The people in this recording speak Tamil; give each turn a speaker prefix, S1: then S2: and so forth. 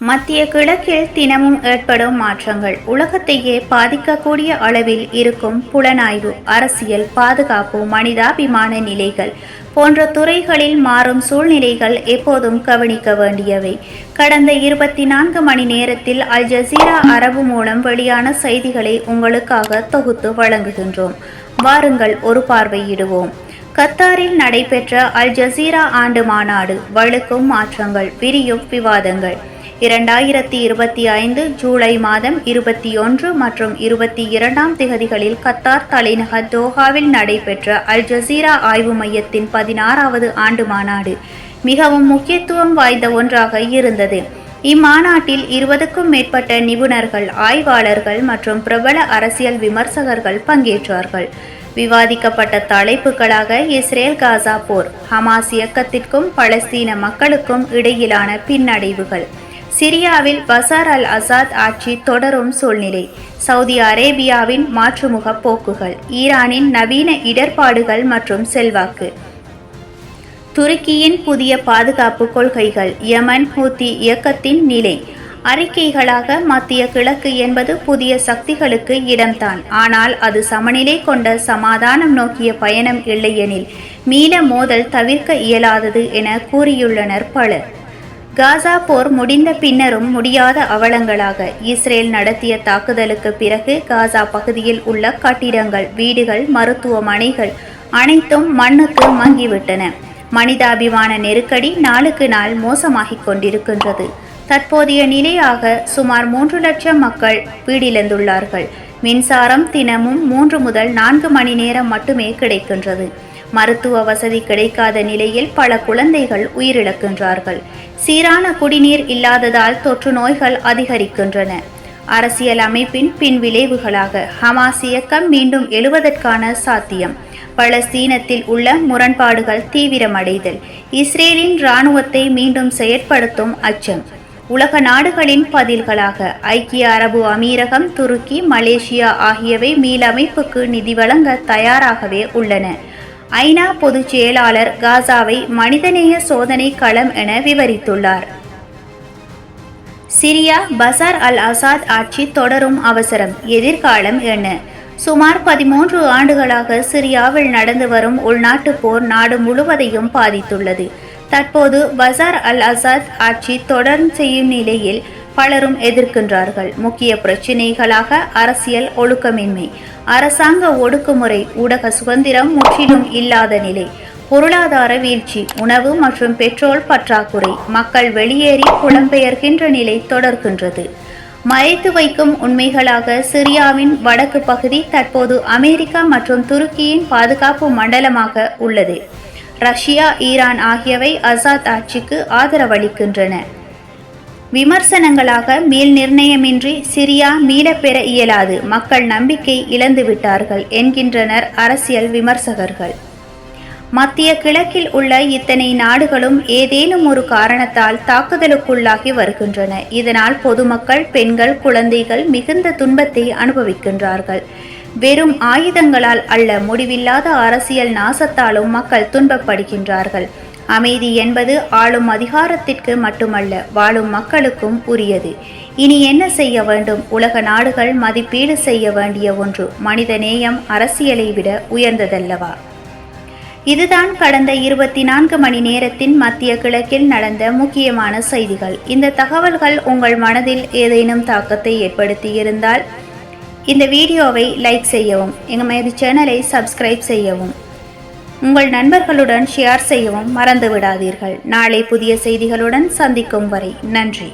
S1: மத்திய கிழக்கில் தினமும் ஏற்படும் மாற்றங்கள். உலகத்தையே பாதிக்கக்கூடிய அளவில் இருக்கும் புலனாய்வு அரசியல் பாதுகாப்பு மனிதாபிமான நிலைகள் போன்ற துறைகளில் மாறும் சூழ்நிலைகள் எப்போதும் கவனிக்க வேண்டியவை. கடந்த இருபத்தி நான்கு மணி நேரத்தில் அல் ஜசீரா அரபு மூலம் வெளியான செய்திகளை உங்களுக்காக தொகுத்து வழங்குகின்றோம். வாருங்கள் ஒரு பார்வையிடுவோம். கத்தாரில் நடைபெற்ற அல் ஜசீரா ஆண்டு மாநாடு வழுக்கும் மாற்றங்கள் விரியும் விவாதங்கள். இரண்டாயிரத்தி இருபத்தி ஐந்து ஜூலை மாதம் இருபத்தி ஒன்று மற்றும் இருபத்தி இரண்டாம் திகதிகளில் கத்தார் தலைநகர் தோஹாவில் நடைபெற்ற அல் ஜசீரா ஆய்வு மையத்தின் பதினாறாவது ஆண்டு மாநாடு மிகவும் முக்கியத்துவம் வாய்ந்த ஒன்றாக இருந்தது. இம்மாநாட்டில் இருபதுக்கும் மேற்பட்ட நிபுணர்கள் ஆய்வாளர்கள் மற்றும் பிரபல அரசியல் விமர்சகர்கள் பங்கேற்றார்கள். விவாதிக்கப்பட்ட தலைப்புகளாக இஸ்ரேல் காசா போர் ஹமாஸ் இயக்கத்திற்கும் பலஸ்தீன மக்களுக்கும் இடையிலான பின்னடைவுகள். சிரியாவில் பசார் அல் அசாத் ஆட்சி தொடரும் சூழ்நிலை. சவுதி அரேபியாவின் மாற்றுமுக போக்குகள் ஈரானின் நவீன இடர்பாடுகள் மற்றும் செல்வாக்கு. துருக்கியின் புதிய பாதுகாப்பு கொள்கைகள் யமன் ஹூத்தி இயக்கத்தின் நிலை. அறிக்கைகளாக மத்திய கிழக்கு என்பது புதிய சக்திகளுக்கு இடம்தான். ஆனால் அது சமநிலை கொண்ட சமாதானம் நோக்கிய பயணம் இல்லையெனில் மீள மோதல் தவிர்க்க இயலாதது என கூறியுள்ளனர் பலர். காசா போர் முடிந்த பின்னரும் முடியாத அவலங்களாக இஸ்ரேல் நடத்திய தாக்குதலுக்கு பிறகு காசா பகுதியில் உள்ள கட்டிடங்கள் வீடுகள் மருத்துவமனைகள் அனைத்தும் மண்ணுக்கு மங்கிவிட்டன. மனிதாபிமான நெருக்கடி நாளுக்கு நாள் மோசமாகிக் கொண்டிருக்கின்றது. தற்போதைய நிலையாக சுமார் மூன்று லட்சம் மக்கள் வீடிழந்துள்ளார்கள். மின்சாரம் தினமும் மூன்று முதல் நான்கு மணி நேரம் மட்டுமே கிடைக்கின்றது. மருத்துவ வசதி கிடைக்காத நிலையில் பல குழந்தைகள் உயிரிழக்கின்றார்கள். சீரான குடிநீர் இல்லாததால் தொற்று நோய்கள் அதிகரிக்கின்றன. அரசியல் அமைப்பின் பின் விளைவுகளாக ஹமாஸ் இயக்கம் மீண்டும் எழுவதற்கான சாத்தியம். பலஸ்தீனத்தில் உள்ள முரண்பாடுகள் தீவிரமடைதல். இஸ்ரேலின் இராணுவத்தை மீண்டும் செயற்படுத்தும் அச்சம். உலக நாடுகளின் பதில்களாக ஐக்கிய அரபு அமீரகம் துருக்கி மலேசியா ஆகியவை மீளமைப்புக்கு நிதி வழங்க தயாராகவே உள்ளன. ஐநா பொதுச் செயலாளர் காசாவை மனிதநேய சோதனை களம் என விவரித்துள்ளார். சிரியா பசார் அல் அசாத் ஆட்சி தொடரும் அவசரம். எதிர்காலம் என்ன? சுமார் பதிமூன்று ஆண்டுகளாக சிரியாவில் நடந்து வரும் உள்நாட்டு போர் நாடு முழுவதையும் பாதித்துள்ளது. தற்போது பசார் அல் அசாத் ஆட்சி தொடர்ந்து செய்யும் நிலையில் பலரும் எதிர்க்கின்றார்கள். முக்கிய பிரச்சினைகளாக அரசியல் ஒழுக்கமின்மை. அரசாங்க ஒடுக்குமுறை ஊடக சுதந்திரம் முற்றிலும் இல்லாத நிலை. பொருளாதார வீழ்ச்சி உணவு மற்றும் பெட்ரோல் பற்றாக்குறை மக்கள் வெளியேறி புலம்பெயர்கின்ற நிலை தொடர்கின்றது. மறைத்து வைக்கும் உண்மைகளாக சிரியாவின் வடக்கு பகுதி தற்போது அமெரிக்கா மற்றும் துருக்கியின் பாதுகாப்பு மண்டலமாக உள்ளது. ரஷ்யா ஈரான் ஆகியவை அசாத் ஆட்சிக்கு ஆதரவளிக்கின்றன. விமர்சனங்களாக மீள் நிர்ணயமின்றி சிரியா மீளப்பெற இயலாது. மக்கள் நம்பிக்கை இழந்துவிட்டார்கள் என்கின்றனர் அரசியல் விமர்சகர்கள். மத்திய கிழக்கில் உள்ள இத்தனை நாடுகளும் ஏதேனும் ஒரு காரணத்தால் தாக்குதலுக்குள்ளாகி வருகின்றன. இதனால் பொதுமக்கள் பெண்கள் குழந்தைகள் மிகுந்த துன்பத்தை அனுபவிக்கின்றார்கள். வெறும் ஆயுதங்களால் அல்ல முடிவில்லாத அரசியல் நாசத்தாலும் மக்கள் துன்பப்படுகின்றார்கள். அமைதி என்பது ஆளும் அதிகாரத்திற்கு மட்டுமல்ல வாழும் மக்களுக்கும் உரியது. இனி என்ன செய்ய வேண்டும்? உலக நாடுகள் மதிப்பீடு செய்ய வேண்டிய ஒன்று மனித நேயம் அரசியலை விட உயர்ந்ததல்லவா? இதுதான் கடந்த இருபத்தி நான்கு மணி நேரத்தின் மத்திய கிழக்கில் நடந்த முக்கியமான செய்திகள். இந்த தகவல்கள் உங்கள் மனதில் ஏதேனும் தாக்கத்தை ஏற்படுத்தியிருந்தால் இந்த வீடியோவை லைக் செய்யவும் எங்கள் மாதிரி சேனலை சப்ஸ்கிரைப் செய்யவும். உங்கள் நண்பர்களுடன் ஷேர் செய்யவும் மறந்து விடாதீர்கள் நாளை புதிய செய்திகளுடன் சந்திக்கும் வரை நன்றி.